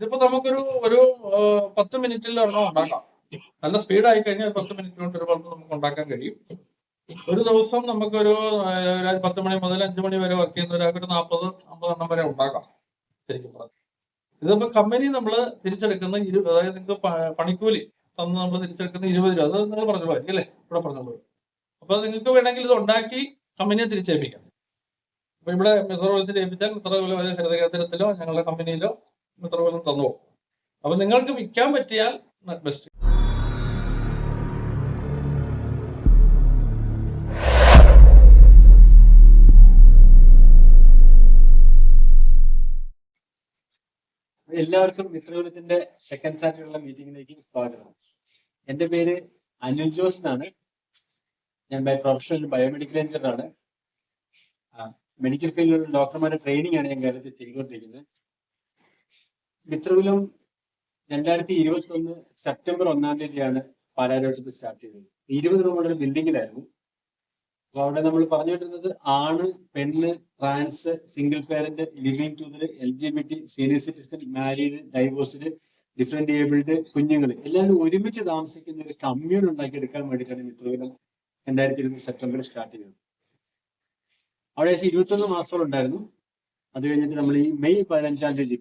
ഇതിപ്പോ നമുക്കൊരു ഒരു പത്ത് മിനിറ്റിൽ ഒരെണ്ണം ഉണ്ടാക്കാം. നല്ല സ്പീഡ് ആയി കഴിഞ്ഞാൽ പത്ത് മിനിറ്റ് കൊണ്ട് ഒരു നമുക്ക് ഉണ്ടാക്കാൻ കഴിയും. ഒരു ദിവസം നമുക്കൊരു പത്ത് മണി മുതൽ അഞ്ചു മണി വരെ വർക്ക് ചെയ്യുന്ന ഒരാൾക്ക് ഒരു നാൽപ്പത് അമ്പതെണ്ണം വരെ ഉണ്ടാക്കാം. ശരിക്കും പറഞ്ഞു ഇതിപ്പോ കമ്പനി നമ്മൾ തിരിച്ചെടുക്കുന്ന ഇരു അതായത് നിങ്ങൾക്ക് പണിക്കൂലി തന്ന് നമ്മൾ തിരിച്ചെടുക്കുന്ന ഇരുപത് രൂപ. അത് നിങ്ങൾ പറഞ്ഞോളൂ അല്ലേ? ഇവിടെ പറഞ്ഞോളൂ അപ്പൊ നിങ്ങൾക്ക് വേണമെങ്കിൽ ഇത് ഉണ്ടാക്കി കമ്പനിയെ തിരിച്ചേൽപ്പിക്കാം. അപ്പൊ ഇവിടെ മിത്രപോലത്തിൽ ഏൽപ്പിച്ചാൽ ഒരു ഹരിതകേന്ദ്രത്തിലോ ഞങ്ങളുടെ കമ്പനിയിലോ മിത്രപോലം തന്നു. അപ്പൊ നിങ്ങൾക്ക് വിൽക്കാൻ പറ്റിയാൽ ബെസ്റ്റ് എല്ലാവർക്കും മിത്രകുലത്തിന്റെ സെക്കൻഡ് സാറ്റർഡേ മീറ്റിംഗിലേക്ക് സ്വാഗതം. എന്റെ പേര് അനിൽ ജോസ് എന്നാണ്. ഞാൻ ബൈ പ്രൊഫഷണൽ ബയോമെഡിക്കൽ എഞ്ചിനീയർ ആണ്. മെഡിക്കൽ ഫീൽഡിലുള്ള ഡോക്ടർമാരുടെ ട്രെയിനിങ് ആണ് ഞാൻ കേരളത്തിൽ ചെയ്തുകൊണ്ടിരിക്കുന്നത്. മിത്രകുലം രണ്ടായിരത്തി ഇരുപത്തി ഒന്ന് സെപ്റ്റംബർ ഒന്നാം തീയതിയാണ് പാലാരോട്ടത്ത് സ്റ്റാർട്ട് ചെയ്തത്. ഇരുപത് റൂമുള്ള ബിൽഡിങ്ങിലായിരുന്നു അപ്പൊ അവിടെ നമ്മൾ പറഞ്ഞു പറഞ്ഞുകൊണ്ടിരുന്നത് ആണ് പെണ്ണ് trans single parent living together L G B T senior citizen married divorced different abled കുഞ്ഞുങ്ങൾ എല്ലാവരും ഒരുമിച്ച് താമസിക്കുന്ന ഒരു കമ്മ്യൂൺ ഉണ്ടാക്കിയെടുക്കാൻ വേണ്ടിയിട്ടാണ് മിത്രകുലം രണ്ടായിരത്തി ഇരുപത് സെപ്റ്റംബറിൽ സ്റ്റാർട്ട് ചെയ്തത്. അവിടെ ഇരുപത്തൊന്ന് മാസത്തോളം ഉണ്ടായിരുന്നു. അത് കഴിഞ്ഞിട്ട് നമ്മൾ ഈ മെയ് പതിനഞ്ചാം തീയതി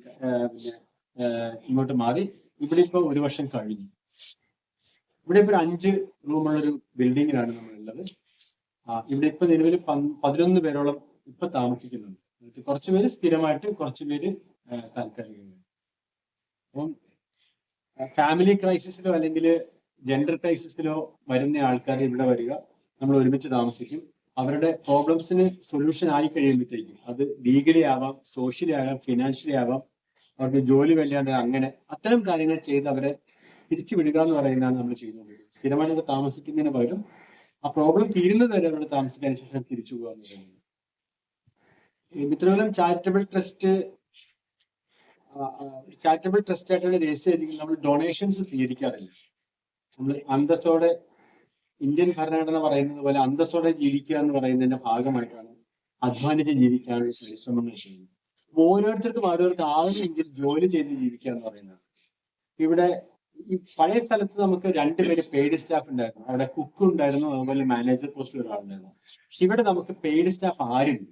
ഇങ്ങോട്ട് മാറി. ഇവിടെ ഇപ്പൊ ഒരു വർഷം കഴിഞ്ഞു. ഇവിടെ ഇപ്പൊ ഒരു അഞ്ച് റൂമുള്ള ഒരു ബിൽഡിങ്ങിലാണ് നമ്മൾ ഉള്ളത് ഇവിടെ ഇപ്പൊ നിലവിൽ പതിനൊന്ന് പേരോളം ഇപ്പൊ താമസിക്കുന്നുണ്ട്. കുറച്ചുപേര് കുറച്ച് പേര് സ്ഥിരമായിട്ട് ആ, താൽക്കാലികമായി അപ്പം ഫാമിലി ക്രൈസിസിലോ അല്ലെങ്കിൽ ജെൻഡർ ക്രൈസിസിലോ വരുന്ന ആൾക്കാർ ഇവിടെ വരിക നമ്മൾ ഒരുമിച്ച് താമസിക്കും. അവരുടെ പ്രോബ്ലംസിന് സൊല്യൂഷൻ ആയി കഴിയുമ്പോഴത്തേക്കും അത് ലീഗലി ആവാം സോഷ്യലി ആവാം ഫിനാൻഷ്യലി ആവാം അവർക്ക് ജോലി വല്ലാണ്ട് അങ്ങനെ അത്തരം കാര്യങ്ങൾ ചെയ്ത് അവരെ തിരിച്ചു വിടുക എന്ന് പറയുന്നതാണ് നമ്മൾ ചെയ്യുന്നത് സ്ഥിരമായിട്ട് അവിടെ താമസിക്കുന്നതിന് പകരം ആ പ്രോബ്ലം തീരുന്നത് വരെ അവിടെ താമസിക്കാൻ ശേഷം തിരിച്ചു പോകുക എന്ന് പറയുന്നത്. Mithrakulam charitable trust charitable trust ആയിട്ടാണ് രജിസ്റ്റർ ചെയ്തിരിക്കുന്നത്. നമ്മൾ ഡൊണേഷൻസ് സ്വീകരിക്കാറില്ല. നമ്മൾ അന്തസ്സോടെ ഇന്ത്യൻ ഭരണഘടന പറയുന്നത് പോലെ അന്തസ്സോടെ ജീവിക്കുക എന്ന് പറയുന്നതിന്റെ ഭാഗമായിട്ടാണ് അധ്വാനിച്ച് ജീവിക്കാനുള്ള പരിശ്രമങ്ങൾ ചെയ്യുന്നത്. ഓരോരുത്തർക്കും ഓരോരുത്തർക്ക് ആവശ്യമെങ്കിൽ ജോലി ചെയ്ത് ജീവിക്കുക എന്ന് പറയുന്നത്. ഇവിടെ ഈ പഴയ സ്ഥലത്ത് നമുക്ക് രണ്ടുപേര് പെയ്ഡ് സ്റ്റാഫ് ഉണ്ടായിരുന്നു. അവിടെ കുക്ക് ഉണ്ടായിരുന്നു അതുപോലെ മാനേജർ പോസ്റ്റ് ഒരാളുണ്ടായിരുന്നു. പക്ഷെ ഇവിടെ നമുക്ക് പെയ്ഡ് സ്റ്റാഫ് ആരുമില്ല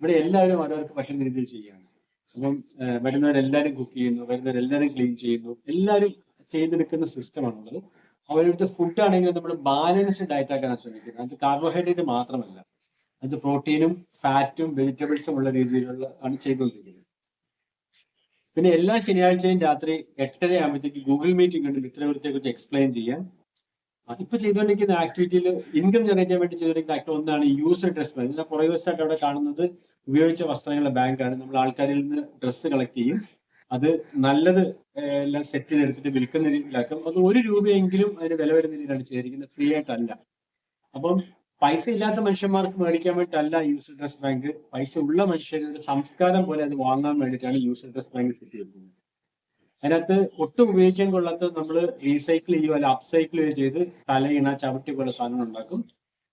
ഇവിടെ എല്ലാവരും അവരവർക്ക് പറ്റുന്ന രീതിയിൽ ചെയ്യാണ് അപ്പം വരുന്നവരെല്ലാവരും കുക്ക് ചെയ്യുന്നു വരുന്നവരെല്ലാവരും ക്ലീൻ ചെയ്യുന്നു. എല്ലാവരും ചെയ്തെടുക്കുന്ന സിസ്റ്റമാണുള്ളത് അവരുടെ ഫുഡ് ആണെങ്കിലും നമ്മൾ ബാലൻസ്ഡ് ഡയറ്റ് ആക്കാൻ ശ്രമിക്കുന്നത് അത് കാർബോഹൈഡ്രേറ്റ് മാത്രമല്ല. അത് പ്രോട്ടീനും ഫാറ്റും വെജിറ്റബിൾസും ഉള്ള രീതിയിലുള്ള ആണ് ചെയ്തുകൊണ്ടിരിക്കുന്നത്. പിന്നെ എല്ലാ ശനിയാഴ്ചയും രാത്രി എട്ടര ആകുമ്പോഴത്തേക്ക് ഗൂഗിൾ മീറ്റിംഗ് ഉണ്ട് മിത്രവൃത്തിയെ കുറിച്ച് എക്സ്പ്ലെയിൻ ചെയ്യാം. ഇപ്പൊ ചെയ്തുകൊണ്ടിരിക്കുന്ന ആക്ടിവിറ്റിയിൽ ഇൻകം ജനറേറ്റ് ചെയ്യാൻ വേണ്ടി ചെയ്തുകൊണ്ടിരിക്കുന്ന ആക്ട് ഒന്നാണ് യൂസർ ഡ്രസ് ബാങ്ക് ഇതിന്റെ പുറകെ വശത്തായിട്ട് അവിടെ കാണുന്നത് ഉപയോഗിച്ച വസ്ത്രങ്ങളുടെ ബാങ്കാണ് നമ്മൾ ആൾക്കാരിൽ നിന്ന് ഡ്രസ്സ് കളക്ട് ചെയ്യും. അത് നല്ലത് എല്ലാം സെറ്റ് ചെയ്തെടുത്തിട്ട് വിൽക്കുന്ന രീതിയിലാക്കും. അത് ഒരു രൂപയെങ്കിലും അതിന് വില വരുന്ന രീതിയിലാണ് ചെയ്തിരിക്കുന്നത്. ഫ്രീ ആയിട്ടല്ല. അപ്പം പൈസ ഇല്ലാത്ത മനുഷ്യന്മാർക്ക് മേടിക്കാൻ വേണ്ടിയിട്ടല്ല യൂസർ ഡ്രസ് ബാങ്ക് പൈസ ഉള്ള മനുഷ്യരുടെ സംസ്കാരം പോലെ അത് വാങ്ങാൻ വേണ്ടിയിട്ടാണ് യൂസർ ഡ്രസ് ബാങ്ക് സെറ്റ് ചെയ്തിരിക്കുന്നത് അതിനകത്ത് ഒട്ടും ഉപയോഗിക്കാൻ കൊള്ളാത്ത നമ്മൾ റീസൈക്കിൾ ചെയ്യുക അല്ല അപ്സൈക്കിൾ ചെയ്യുകയോ ചെയ്ത് തലയിണ ചവിട്ടി പോലെ സാധനം ഉണ്ടാക്കും.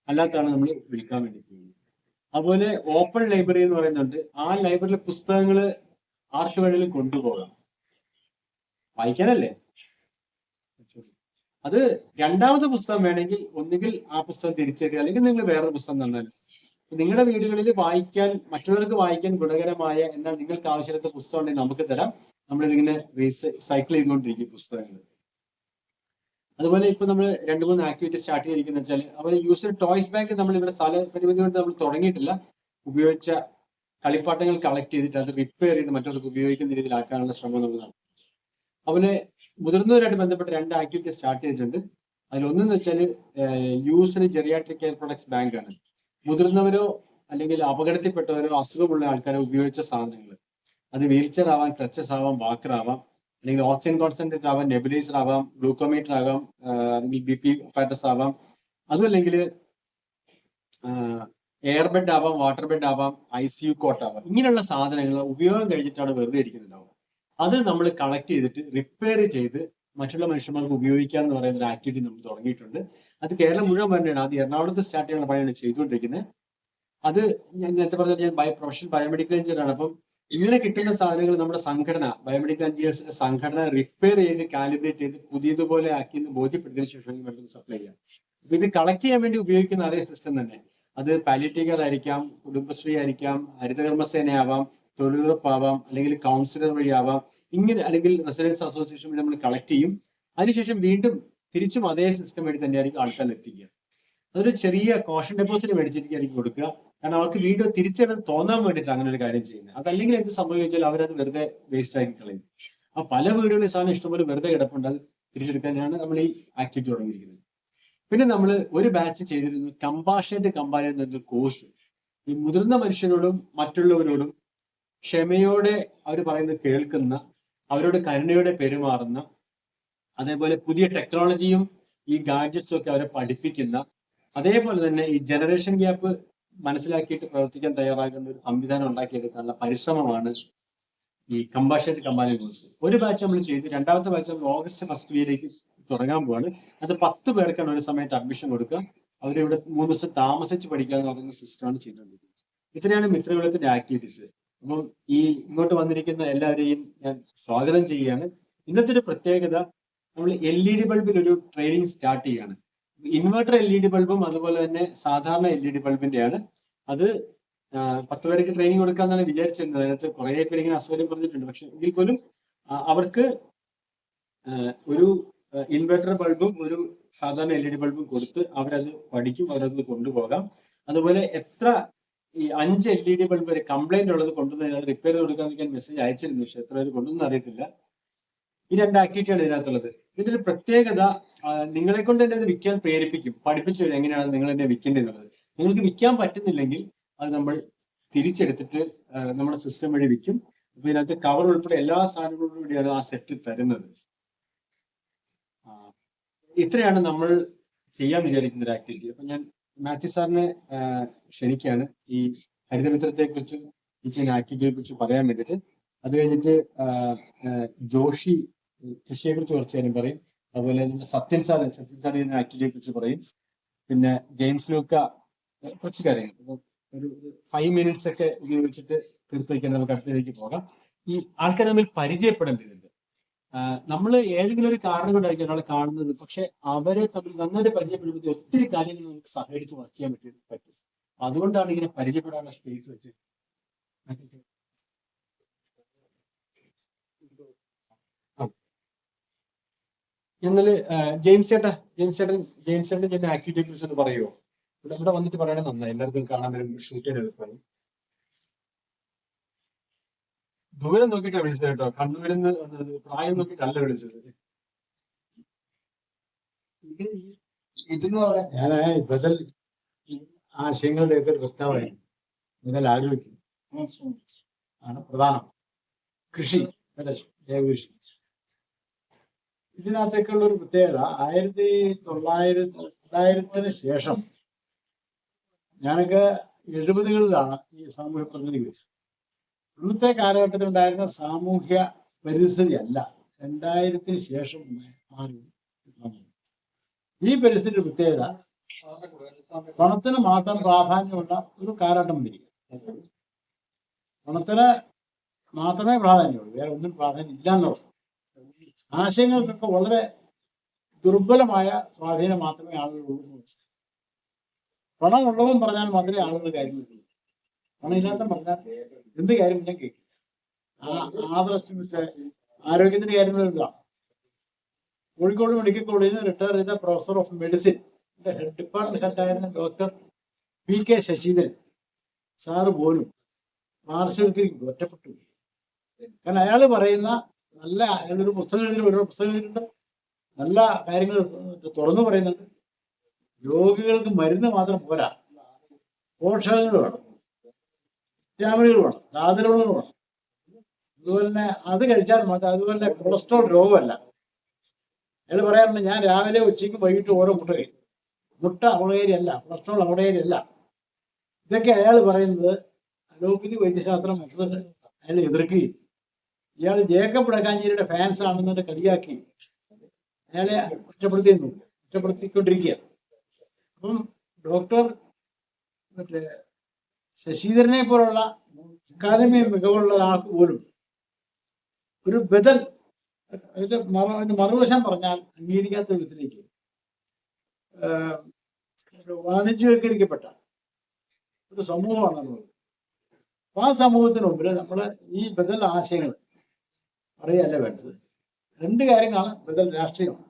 അല്ലാത്താണ് നമ്മൾ വിൽക്കാൻ വേണ്ടി ചെയ്യുന്നത്. അതുപോലെ ഓപ്പൺ ലൈബ്രറി എന്ന് പറയുന്നുണ്ട്. ആ ലൈബ്രറിയിലെ പുസ്തകങ്ങൾ ആർക്ക് വേണമെങ്കിലും കൊണ്ടുപോകാം. വായിക്കാനല്ലേ? അത് രണ്ടാമത്തെ പുസ്തകം വേണമെങ്കിൽ ഒന്നുകിൽ ആ പുസ്തകം തിരിച്ചറിയുക അല്ലെങ്കിൽ നിങ്ങൾ വേറൊരു പുസ്തകം തന്നാൽ. നിങ്ങളുടെ വീടുകളിൽ വായിക്കാൻ മറ്റുള്ളവർക്ക് വായിക്കാൻ ഗുണകരമായ എന്നാൽ നിങ്ങൾക്ക് ആവശ്യമില്ലാത്ത പുസ്തകം ഉണ്ടെങ്കിൽ നമുക്ക് തരാം. നമ്മൾ ഇതിങ്ങനെ സൈക്കിൾ ചെയ്തുകൊണ്ടിരിക്കും പുസ്തകങ്ങൾ. അതുപോലെ ഇപ്പൊ നമ്മൾ രണ്ട് മൂന്ന് ആക്ടിവിറ്റി സ്റ്റാർട്ട് ചെയ്തിരിക്കുന്ന വെച്ചാൽ അതുപോലെ യൂസർ ടോയ്സ് ബാങ്ക് നമ്മൾ ഇവിടെ സ്ഥല പരിമിതി കൊണ്ട് നമ്മൾ തുടങ്ങിയിട്ടില്ല. ഉപയോഗിച്ച കളിപ്പാട്ടങ്ങൾ കളക്ട് ചെയ്തിട്ട് അത് റിപ്പയർ ചെയ്ത് മറ്റുള്ളവർക്ക് ഉപയോഗിക്കുന്ന രീതിയിലാക്കാനുള്ള ശ്രമം നമ്മൾ നടത്തും അതുപോലെ മുതിർന്നവരായിട്ട് ബന്ധപ്പെട്ട രണ്ട് ആക്ടിവിറ്റി സ്റ്റാർട്ട് ചെയ്തിട്ടുണ്ട്. അതിലൊന്നെന്ന് വെച്ചാൽ യൂസിന് ജെറിയാട്രിക് കെയർ പ്രൊഡക്ട്സ് ബാങ്ക് ആണ്. മുതിർന്നവരോ അല്ലെങ്കിൽ അപകടത്തിൽപ്പെട്ടവരോ അസുഖമുള്ള ആൾക്കാരോ ഉപയോഗിച്ച സാധനങ്ങൾ അത് വീൽചെയർ ആവാം ക്രച്ചസ് ആവാം വാക്കർ ആവാം അല്ലെങ്കിൽ ഓക്സിജൻ കോൺസെൻട്രേറ്റ് ആവാം നെബുലൈസർ ആവാം ഗ്ലൂക്കോമീറ്റർ ആകാം അല്ലെങ്കിൽ ബി പി പാറ്റസ് ആവാം. അതുമല്ലെങ്കിൽ എയർ ബെഡ് ആവാം വാട്ടർ ബെഡ് ആവാം ഐ സി യു കോട്ട് ആവാം. ഇങ്ങനെയുള്ള സാധനങ്ങൾ ഉപയോഗം കഴിഞ്ഞിട്ടാണ് വെറുതെ ഇരിക്കുന്നുണ്ടാവും അത് നമ്മൾ കളക്ട് ചെയ്തിട്ട് റിപ്പയർ ചെയ്ത് മറ്റുള്ള മനുഷ്യന്മാർക്ക് ഉപയോഗിക്കുക എന്ന് പറയുന്ന ഒരു ആക്ടിവിറ്റി നമ്മൾ തുടങ്ങിയിട്ടുണ്ട്. അത് കേരളം മുഴുവൻ പറഞ്ഞാണ് അത് എറണാകുളത്ത് സ്റ്റാർട്ട് ചെയ്യാനുള്ള പണിയാണ് ചെയ്തുകൊണ്ടിരിക്കുന്നത് അത് ഞാൻ നേരത്തെ പറഞ്ഞ ഞാൻ ബയോ പ്രൊഫഷണൽ ബയോമെഡിക്കൽ എഞ്ചിനീയർ ആണ്. അപ്പം ഇങ്ങനെ കിട്ടുന്ന സാധനങ്ങൾ നമ്മുടെ സംഘടന ബയോമെഡിക്കൽ എഞ്ചിനീയേഴ്സിന്റെ സംഘടന റിപ്പയർ ചെയ്ത് കാലിബ്രേറ്റ് ചെയ്ത് പുതിയതുപോലെ ആക്കി എന്ന് ബോധ്യപ്പെടുത്തിയതിനു ശേഷം വെള്ളം സപ്ലൈ ചെയ്യാം. അപ്പൊ ഇത് കളക്ട് ചെയ്യാൻ വേണ്ടി ഉപയോഗിക്കുന്ന അതേ സിസ്റ്റം തന്നെ. അത് പാലിയേറ്റീവ് കെയർ ആയിരിക്കാം കുടുംബശ്രീ ആയിരിക്കാം ഹരിതകർമ്മസേന ആവാം അല്ലെങ്കിൽ കൗൺസിലർ വഴിയാവാം ഇങ്ങനെ അല്ലെങ്കിൽ റെസിഡൻസ് അസോസിയേഷൻ വഴി നമ്മൾ കളക്ട് ചെയ്യും. അതിനുശേഷം വീണ്ടും തിരിച്ചും അതേ സിസ്റ്റം വഴി തന്നെയായിരിക്കും ആൾക്കാർ എത്തിക്കുക. അതൊരു ചെറിയ കോഷൻ ഡെപ്പോസിറ്റ് മേടിച്ചിരിക്കുകയായിരിക്കും കൊടുക്കുക. കാരണം അവർക്ക് വീണ്ടും തിരിച്ചെടുത്ത് തോന്നാൻ വേണ്ടിയിട്ട് അങ്ങനെ ഒരു കാര്യം ചെയ്യുന്നത്. അതല്ലെങ്കിൽ എന്ത് സംഭവിച്ചാൽ അവരത് വെറുതെ വേസ്റ്റ് ആക്കി കളയും. ആ പല വീടുകളിൽ സാധനം ഇഷ്ടംപോലെ വെറുതെ കിടപ്പുണ്ട്. അത് തിരിച്ചെടുക്കാനാണ് നമ്മൾ ഈ ആക്ടിവിറ്റി തുടങ്ങിയിരിക്കുന്നത്. പിന്നെ നമ്മൾ ഒരു ബാച്ച് ചെയ്തിരുന്നു. കമ്പാഷന്റെ കമ്പാനി എന്നൊരു കോഴ്സ് ഈ മുതിർന്ന മനുഷ്യരോടും മറ്റുള്ളവരോടും ക്ഷമയോടെ അവർ പറയുന്നത് കേൾക്കുന്ന അവരോട് കരുണയോടെ പെരുമാറുന്ന അതേപോലെ പുതിയ ടെക്നോളജിയും ഈ ഗാഡ്ജറ്റ്സും ഒക്കെ അവരെ പഠിപ്പിക്കുന്ന അതേപോലെ തന്നെ ഈ ജനറേഷൻ ഗ്യാപ്പ് മനസ്സിലാക്കിയിട്ട് പ്രവർത്തിക്കാൻ തയ്യാറാകുന്ന ഒരു സംവിധാനം ഉണ്ടാക്കിയെടുക്കാനുള്ള പരിശ്രമമാണ് ഈ കമ്പാഷൻ കമ്പാനി കോഴ്സ് ഒരു ബാച്ച് നമ്മൾ ചെയ്തു. രണ്ടാമത്തെ ബാച്ച് നമ്മൾ ഓഗസ്റ്റ് ഫസ്റ്റ് വീക്കിലേക്ക് തുടങ്ങാൻ പോവാണ്. അത് പത്ത് പേർക്കാണ് ഒരു സമയത്ത് അഡ്മിഷൻ കൊടുക്കുക. അവരിവിടെ മൂന്ന് ദിവസം താമസിച്ച് പഠിക്കാൻ തുടങ്ങുന്ന സിസ്റ്റമാണ് ചെയ്തുകൊണ്ടിരിക്കുന്നത്. ഇത്രയാണ് മിത്രകുലത്തിന്റെ ആക്ടിവിറ്റീസ് അപ്പം ഈ ഇങ്ങോട്ട് വന്നിരിക്കുന്ന എല്ലാവരെയും ഞാൻ സ്വാഗതം ചെയ്യുകയാണ്. ഇന്നത്തെ ഒരു പ്രത്യേകത നമ്മൾ എൽ ഇ ഡി ബൾബിൽ ഒരു ട്രെയിനിങ് സ്റ്റാർട്ട് ചെയ്യാണ്. ഇൻവെർട്ടർ എൽ ഇ ഡി ബൾബും അതുപോലെ തന്നെ സാധാരണ എൽ ഇ ഡി ബൾബിന്റെയാണ്. അത് പത്ത് പേർക്ക് ട്രെയിനിങ് കൊടുക്കാന്നാണ് വിചാരിച്ചിരുന്നത്. അതിനകത്ത് കുറെ പേര് ഇങ്ങനെ അസൗകര്യം പറഞ്ഞിട്ടുണ്ട്. പക്ഷെ എങ്കിൽ പോലും അവർക്ക് ഒരു ഇൻവെർട്ടർ ബൾബും ഒരു സാധാരണ എൽ ഇ ഡി ബൾബും കൊടുത്ത് അവരത് പഠിക്കും അവരത് കൊണ്ടുപോകാം. അതുപോലെ എത്ര ഈ അഞ്ച് എൽ ഇ ഡി ബൾബ് വരെ കംപ്ലൈന്റ് ഉള്ളത് കൊണ്ടുവന്ന് അത് റിപ്പയർ കൊടുക്കാൻ മെസ്സേജ് അയച്ചിരുന്നു. പക്ഷെ എത്ര പേര് കൊണ്ടുവന്ന് അറിയത്തില്ല. ഈ രണ്ട് ആക്ടിവിറ്റിയാണ് ഇതിനകത്തുള്ളത്. ഇതിന്റെ ഒരു പ്രത്യേകത നിങ്ങളെ കൊണ്ട് തന്നെ അത് വിൽക്കാൻ പ്രേരിപ്പിക്കും. പഠിപ്പിച്ചു തരും എങ്ങനെയാണ് നിങ്ങൾ എന്നെ വിൽക്കേണ്ടത് നിങ്ങൾക്ക് വിൽക്കാൻ പറ്റുന്നില്ലെങ്കിൽ അത് നമ്മൾ തിരിച്ചെടുത്തിട്ട് നമ്മുടെ സിസ്റ്റം വഴി വിൽക്കും. അപ്പൊ ഇതിനകത്ത് കവർ ഉൾപ്പെടെ എല്ലാ സാധനങ്ങളോടും കൂടിയാണ് ആ സെറ്റ് തരുന്നത്. ഇത്രയാണ് നമ്മൾ ചെയ്യാൻ വിചാരിക്കുന്ന ഒരു ആക്ടിവിറ്റി അപ്പൊ ഞാൻ മാത്യു സാറിനെ ക്ഷണിക്കുകയാണ് ഈ ഹരിതമിത്രത്തെ കുറിച്ചും ചെയ്യുന്ന ആക്ടിവിറ്റിയെ കുറിച്ചും പറയാൻ വേണ്ടിയിട്ട്. അത് കഴിഞ്ഞിട്ട് ജോഷി കൃഷിയെ കുറിച്ച് കുറച്ച് കാര്യം പറയും. അതുപോലെ സത്യൻ സാർ സത്യൻ സാർ ചെയ്യുന്ന ആക്ടിവിറ്റിയെ കുറിച്ച് പറയും. പിന്നെ ജെയിംസ് ലൂക്ക കുറച്ച് കാര്യങ്ങൾ. ഒരു ഫൈവ് മിനിറ്റ്സ് ഒക്കെ ഉപയോഗിച്ചിട്ട് തീർത്ത് വയ്ക്കാൻ നമുക്ക് അടുത്തതിലേക്ക് പോകാം. ഈ ആൾക്കാർ തമ്മിൽ പരിചയപ്പെടേണ്ടതുണ്ട്. നമ്മൾ ഏതെങ്കിലും ഒരു കാരണം കൊണ്ടായിരിക്കും ഒരാളെ കാണുന്നത്. പക്ഷെ അവരെ തമ്മിൽ നന്നായിട്ട് പരിചയപ്പെടുമ്പോൾ ഒത്തിരി കാര്യങ്ങൾ നമുക്ക് സഹകരിച്ച് വർക്ക് ചെയ്യാൻ പറ്റി പറ്റും. അതുകൊണ്ടാണ് ഇങ്ങനെ പരിചയപ്പെടാനുള്ള സ്പേസ് വെച്ച്. എന്നാൽ ജെയിംസ് ചേട്ടാ ജെയിംസ് ചേട്ടൻ ജെയിംസ് ചേട്ടൻ ചെയ്യുന്ന ആക്ടിവിറ്റിയെ കുറിച്ച് ഒന്ന് പറയുമോ ഇവിടെ വന്നിട്ട് പറയണേ നന്നായി. എല്ലാവർക്കും കാണാൻ വരും ഷൂട്ട് ചെയ്യാൻ എളുപ്പമായി ദൂരം നോക്കിയിട്ടാ വിളിച്ചത് കേട്ടോ. കണ്ണൂരിൽ നിന്ന് പ്രായം നോക്കിയിട്ടല്ല വിളിച്ചത്. ഞാൻ ബദൽ ആശയങ്ങളുടെ ഒക്കെ പ്രസ്താവന ബദൽ ആരോഗ്യം ആണ് പ്രധാനം. കൃഷി ജൈവകൃഷി. ഇതിനകത്തേക്കുള്ള ഒരു പ്രത്യേകത ആയിരത്തി തൊള്ളായിരത്തി തൊള്ളായിരത്തിന് ശേഷം ഞാനൊക്കെ എഴുപതുകളിലാണ് ഈ സാമൂഹ്യ പ്രതിനിധീകരിച്ചത്. ഇന്നത്തെ കാലഘട്ടത്തിൽ ഉണ്ടായിരുന്ന സാമൂഹ്യ പരിസ്ഥിതി അല്ല രണ്ടായിരത്തിന് ശേഷം മാറി. ഈ പരിസ്ഥിതി പ്രത്യേകത പണത്തിന് മാത്രം പ്രാധാന്യമുള്ള ഒരു കാലഘട്ടം വന്നിരിക്കും പണത്തിന് മാത്രമേ പ്രാധാന്യമുള്ളൂ. വേറെ ഒന്നും പ്രാധാന്യം ഇല്ല എന്നവസ്ഥ ആശയങ്ങൾക്കൊക്കെ വളരെ ദുർബലമായ സ്വാധീനം മാത്രമേ വെച്ചാൽ പണം ഉള്ളവൻ പറഞ്ഞാൽ മാത്രമേ ആളുകൾ കാര്യമുള്ളൂ പണം ഇല്ലാത്ത പറഞ്ഞാൽ എന്ത് കാര്യം ഞാൻ കേൾക്കും ആ പ്രശ്നം വെച്ചാൽ ആരോഗ്യത്തിന്റെ കാര്യങ്ങളില്ല. കോഴിക്കോട് മെഡിക്കൽ കോളേജിൽ നിന്ന് റിട്ടയർ ചെയ്ത professor of medicine. Head department ഹെഡായിരുന്ന doctor P K Sasheendran. Sir പോലും പാർശ്വവൽക്കരിക്കും ഒറ്റപ്പെട്ടു കാരണം അയാൾ പറയുന്ന നല്ല അയാളൊരു പുസ്തകം എഴുതി ഒരു പുസ്തകം എഴുതിയിട്ടുണ്ട്. നല്ല കാര്യങ്ങൾ തുറന്നു പറയുന്നുണ്ട്. രോഗികൾക്ക് മരുന്ന് മാത്രം പോരാ. പോഷകങ്ങൾ വേണം. വിറ്റാമിനുകൾ വേണം ധാതുരകൾ വേണം അതുപോലെ തന്നെ അത് കഴിച്ചാൽ മാത്രം അതുപോലെ കൊളസ്ട്രോൾ രോഗമല്ല. അയാൾ പറയാറുണ്ട് ഞാൻ രാവിലെ ഉച്ചയ്ക്ക് വൈകിട്ട് ഓരോ മുട്ട കഴിക്കും. മുട്ട അപകടകാരിയല്ല കൊളസ്ട്രോൾ അപകടകാരിയല്ല ഇതൊക്കെ അയാൾ പറയുന്നത് അലോപ്പതി വൈദ്യശാസ്ത്രം മൊത്തത്തിൽ അയാൾ എതിർക്കുകയും ഇയാൾ ജേക്കബ് ഡക്കാഞ്ചേരിയുടെ ഫാൻസ് ആണെന്നിട്ട് കളിയാക്കി അയാളെ കുറ്റപ്പെടുത്തിയെന്നു കുറ്റപ്പെടുത്തിക്കൊണ്ടിരിക്കുക അപ്പം ഡോക്ടർ മറ്റേ ശശീധരനെ പോലുള്ള അക്കാദമി മികവുള്ള ഒരാൾക്ക് പോലും ഒരു ബദൽ അതിന്റെ മറു അതിന്റെ മറുവശം പറഞ്ഞാൽ അംഗീകരിക്കാത്ത വിധത്തിലേക്ക് വാണിജ്യവൽക്കരിക്കപ്പെട്ട ഒരു സമൂഹമാണ് നമ്മളുള്ളത് ആ സമൂഹത്തിന് മുമ്പിൽ നമ്മൾ ഈ ബദൽ ആശയങ്ങൾ പറയുകയല്ല വേണ്ടത്? രണ്ട് കാര്യങ്ങളാണ് ബദൽ രാഷ്ട്രീയമാണ്.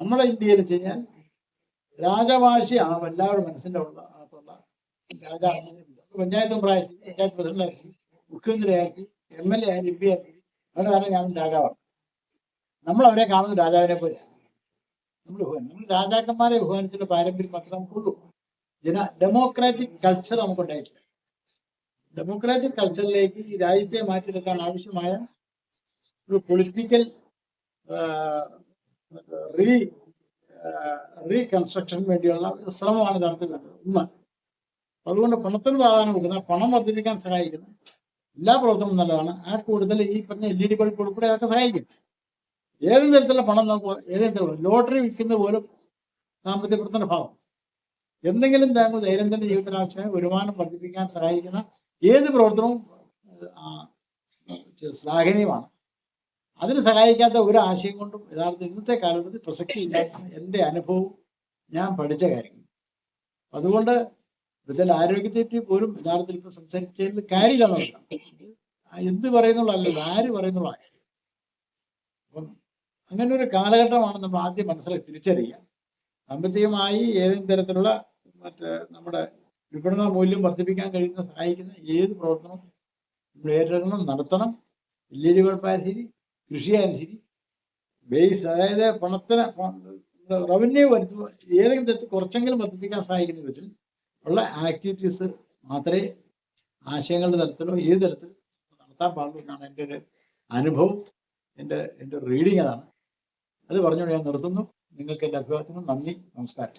നമ്മുടെ ഇന്ത്യയിൽ വെച്ച് കഴിഞ്ഞാൽ രാജഭാഷയാണ് എല്ലാവരുടെ മനസ്സിന്റെ ഉള്ള പഞ്ചായത്ത് പ്രായത്തിൽ പഞ്ചായത്ത് പ്രസിഡന്റായി മുഖ്യമന്ത്രിയാക്കി എം എൽ എ ആയി എം പി ആക്കി. അവരുടെ കാരണം ഞാൻ രാജാവാണ്. നമ്മൾ അവരെ കാണുന്ന രാജാവിനെ പോലെ നമ്മൾ നമ്മൾ രാജാക്കന്മാരെ ബഹുമാനത്തിന്റെ പാരമ്പര്യം മാത്രമേ നമുക്കുള്ളൂ. ജന ഡെമോക്രാറ്റിക് കൾച്ചർ നമുക്കുണ്ടായിട്ടില്ല. ഡെമോക്രാറ്റിക് കൾച്ചറിലേക്ക് ഈ രാജ്യത്തെ മാറ്റിയെടുക്കാൻ ആവശ്യമായ ഒരു പൊളിറ്റിക്കൽ റീ റീകൺസ്ട്രക്ഷന് വേണ്ടിയുള്ള ശ്രമമാണ് നടത്തി വേണ്ടത് ഒന്ന് അതുകൊണ്ട് പണത്തിന് പ്രാധാന്യം കൊടുക്കുന്ന പണം വർദ്ധിപ്പിക്കാൻ സഹായിക്കുന്ന. എല്ലാ പ്രവർത്തനവും നല്ലതാണ്. ആ കൂടുതൽ ഈ പറഞ്ഞ എൽ ഇ ഡി ബൾബ് ഉൾപ്പെടെ അതൊക്കെ സഹായിക്കും. ഏതെങ്കിലും തരത്തിലുള്ള പണം നമുക്ക് ഏതെങ്കിലും തരത്തിലുള്ള ലോട്ടറി വിൽക്കുന്ന പോലും സാമ്പത്തിക പ്രവർത്തന ഭാഗം. എന്തെങ്കിലും താങ്കൾ ദൈനംദിന ജീവിതത്തിന് ആവശ്യമായ വരുമാനം വർദ്ധിപ്പിക്കാൻ സഹായിക്കുന്ന ഏത് പ്രവർത്തനവും ശ്ലാഘനീയമാണ്. അതിന് സഹായിക്കാത്ത ഒരു ആശയം കൊണ്ടും യഥാർത്ഥ ഇന്നത്തെ കാലഘട്ടത്തിൽ പ്രസക്തി ഇല്ല എന്റെ അനുഭവം ഞാൻ പഠിച്ച കാര്യങ്ങൾ അതുകൊണ്ട് ഇതിൽ ആരോഗ്യത്തെ പോലും യഥാർത്ഥത്തിൽ ഇപ്പൊ സംസാരിച്ചതിൽ കാര്യമാണ് എന്ത് പറയുന്നുള്ളതല്ല ആര് പറയുന്നുള്ള അപ്പം അങ്ങനെ ഒരു കാലഘട്ടമാണ് നമ്മൾ ആദ്യം മനസ്സിലാക്കി തിരിച്ചറിയുക. സാമ്പത്തികമായി ഏതെങ്കിലും തരത്തിലുള്ള മറ്റേ നമ്മുടെ വിപണന മൂല്യം വർദ്ധിപ്പിക്കാൻ കഴിയുന്ന സഹായിക്കുന്ന ഏത് പ്രവർത്തനവും നമ്മൾ ഏറ്റെടുക്കണം നടത്തണം. എൽ ഇ ഡി വെളുപ്പായാലും കൃഷിയായാലും ശരി. ബേസ് അതായത് പണത്തിന് റവന്യൂ വരുത്തുമ്പോൾ ഏതെങ്കിലും തരത്തിൽ കുറച്ചെങ്കിലും വർദ്ധിപ്പിക്കാൻ സഹായിക്കുന്ന വിധത്തിൽ ഉള്ള ആക്ടിവിറ്റീസ് മാത്രമേ ആശയങ്ങളുടെ തലത്തിലോ ഏത് തരത്തിലും നടത്താൻ പാടുള്ളൂ എന്നാണ് എന്റെ ഒരു അനുഭവം. എന്റെ എന്റെ റീഡിങ് അതാണ്. അത് പറഞ്ഞുകൊണ്ട് ഞാൻ നിർത്തുന്നു. നിങ്ങൾക്ക് എന്റെ അഭിപ്രായത്തിനും നന്ദി നമസ്കാരം.